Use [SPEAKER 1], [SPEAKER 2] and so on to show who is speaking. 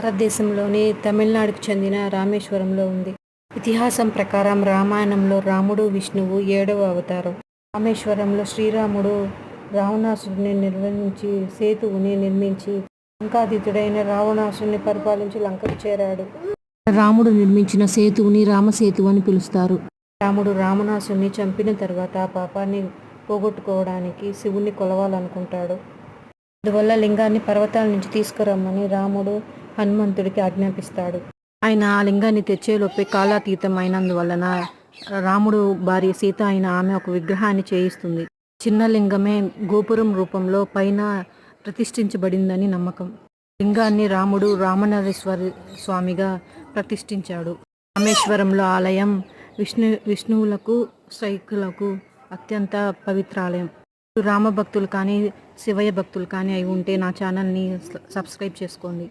[SPEAKER 1] భారతదేశంలోని తమిళనాడుకు చెందిన రామేశ్వరంలో ఉంది. ఇతిహాసం ప్రకారం రామాయణంలో రాముడు విష్ణువు ఏడవ అవతారం. రామేశ్వరంలో శ్రీరాముడు రావణాసుడిని నిర్వహించి సేతువుని నిర్మించి లంకాతీతుడైన రావణాసుడిని పరిపాలించి లంకకు చేరాడు. రాముడు నిర్మించిన సేతువుని రామసేతు అని పిలుస్తారు. రాముడు రావణాసుడిని చంపిన తర్వాత ఆ పాపాన్ని పోగొట్టుకోవడానికి శివుణ్ణి కొలవాలనుకుంటాడు. అందువల్ల లింగాన్ని పర్వతాల నుంచి తీసుకురమ్మని రాముడు హనుమంతుడికి ఆజ్ఞాపిస్తాడు. ఆయన ఆ లింగాన్ని తెచ్చేలోపే కాలాతీతం అయినందువలన రాముడు భార్య సీత అయిన ఆమె ఒక విగ్రహాన్ని చేయిస్తుంది. చిన్న లింగమే గోపురం రూపంలో పైన ప్రతిష్ఠించబడిందని నమ్మకం. లింగాన్ని రాముడు రామనరేశ్వరి స్వామిగా ప్రతిష్ఠించాడు. రామేశ్వరంలో ఆలయం విష్ణు విష్ణువులకు శైకులకు అత్యంత పవిత్రాలయం. రామ భక్తులు కానీ శివయ్య భక్తులు కానీ అయి ఉంటే నా ఛానల్ని సబ్స్క్రైబ్ చేసుకోండి.